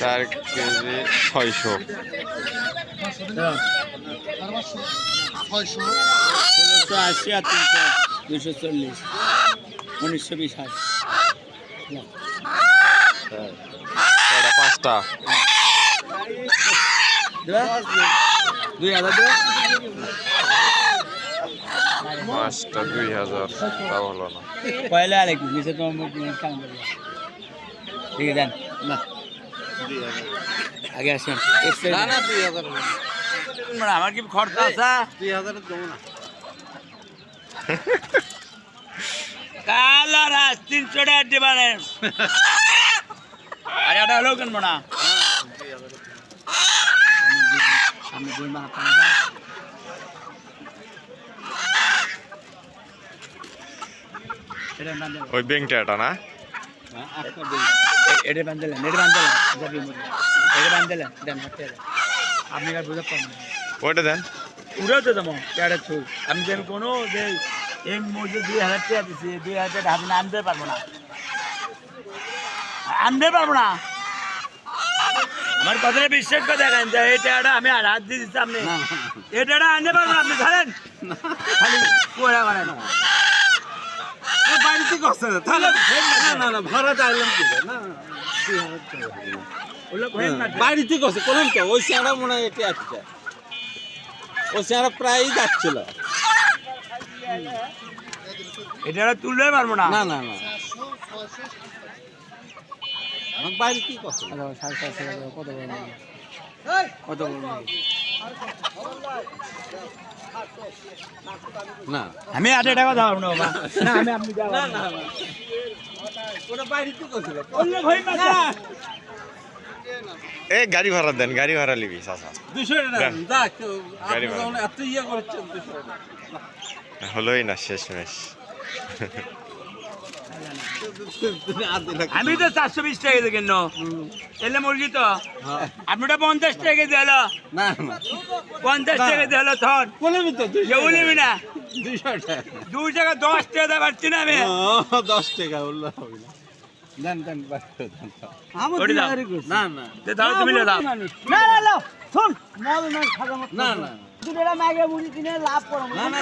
চার কেজি ছয়শো। ষোলোশো আশি আর তিনশো দুশো চল্লিশ উনিশশো বিশ পাঁচটা। দুই হাজার পাঁচটা দুই হাজার, তা হলো না। পয়লা আর একটু নিচে তোমার মুখ দিয়ে কেমন করবে ঠিক আছে না। আগে আসুন। না না দুই হাজার আমার কি খরচা আছে? দুই হাজারের দেবো না। কাল আর আজ তিনশো টাকা দেবানে আরে ওটা হলো কেন না। আমি দুই মাস এটা না? দেবো ব্যাংকটা না এডে বান্ধলেন যাবি মুড়ি এডে বান্ধলেন দেন হাতে আপনি আর বুঝতে পারেন ওইটা দেন উড়েও তো তেমন কেডে ছুই আমি যেন কোনো যে এই মুড়ি দুই হাজার টাকা দিচ্ছি দুই হাজার টাকা আপনি আনতে পারব না আনতে পারব না আমার কথাটা বিশ্বাস করে দেখেন যে এই টাকাটা আমি আর হাত দিয়ে দিচ্ছি আপনি এই টাকাটা আনতে পারব না আপনি ধরেন খালি কোয়া করেন তাহলে না না না ভাড়া চাইলাম কি তো ওই চেঁড়া মনে হয় এটি আসছে ওই চেঁড়া প্রায়ই যাচ্ছিল এটা তুলতে পারব না না না না কষ্ট সাড়ে কত বড় কত বড়? না। আমি আটে টাকা দাও না না আমি আপনি যাব না না। না ওটা বাড়িতে করছিল এ গাড়ি ভাড়া দেন গাড়ি ভাড়া লিবি চাচা। দুশো টাকা দেন। আপনি যখন এত ইয়ে করছেন দুশো টাকা। হলোই না শেষ মেশ? আমি তো চারশো বিশ টাকা দিয়ে কিনো। এলে মুরগি তো। হ্যাঁ। আপনি ওটা পঞ্চাশ টাকা দিয়ে হলো। পঞ্চাশ টাকা দিয়ে হলো থন বলবি তো দুশো কেউ নিবি না। দুশো দুই টাকা দশ টাকা দিতে পারছি না আমি? ও, দশ টাকা বললে হবে না। না না। না না মাগে বুঝি কিনে লাভ করো না। না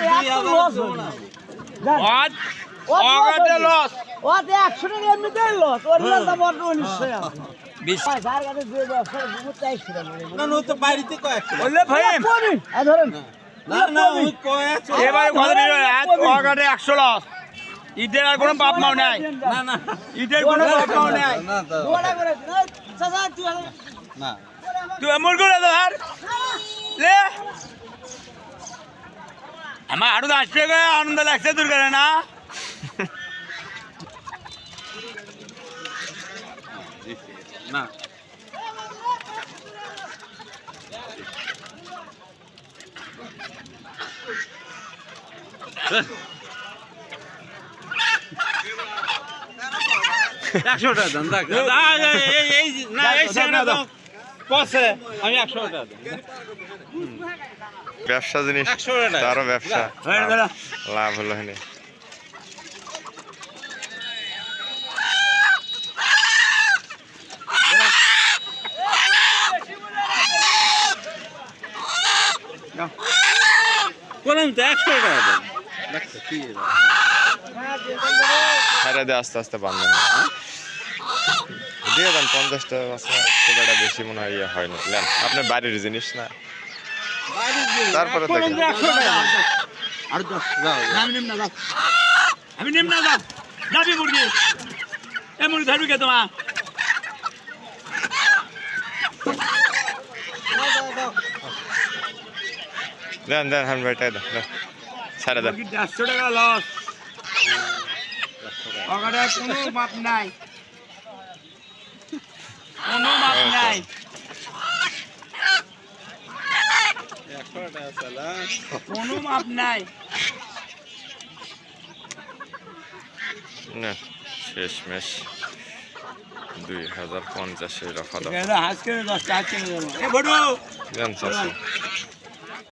দুই লস ও তো একশো টাকা এমনিতেই লস ওর বড় একশো ঈদের আর কোনো বাপ মাও নাই। না না। ঈদের কোনো বাপ মাও নাই। তুই এমন করে ধর। লে। আমার আরও গো আনন্দ লাগছে তোর করে না? না। একশো টাকা দেন আমি একশো টাকা দেন। ব্যবসা জিনিস তারও ব্যবসা। হ্যাঁ, লাভ হলো বললাম তো একশো টাকা দেন? হারে দিয়ে আস্তে আস্তে বান্ধব দিয়ে দেন পঞ্চাশটা খুব একটা বেশি মনে হয় ইয়ে হয় না লেন আপনার বাড়ির জিনিস না তারপরে দেখেন আমি নিম না যাও যাবি মুরগি এ মুরগি ধরবি কে তোমার দেন দেন হান ভাইটাই দেন। ছেড়ে দেন মুরগি টাকা লস কোনো মাপ নাই। কোনো মাপ নাই। একশো টাকা চালা কোনো মাপ নাই না শেষ মেশ দুই হাজার পঞ্চাশে রাখা দাও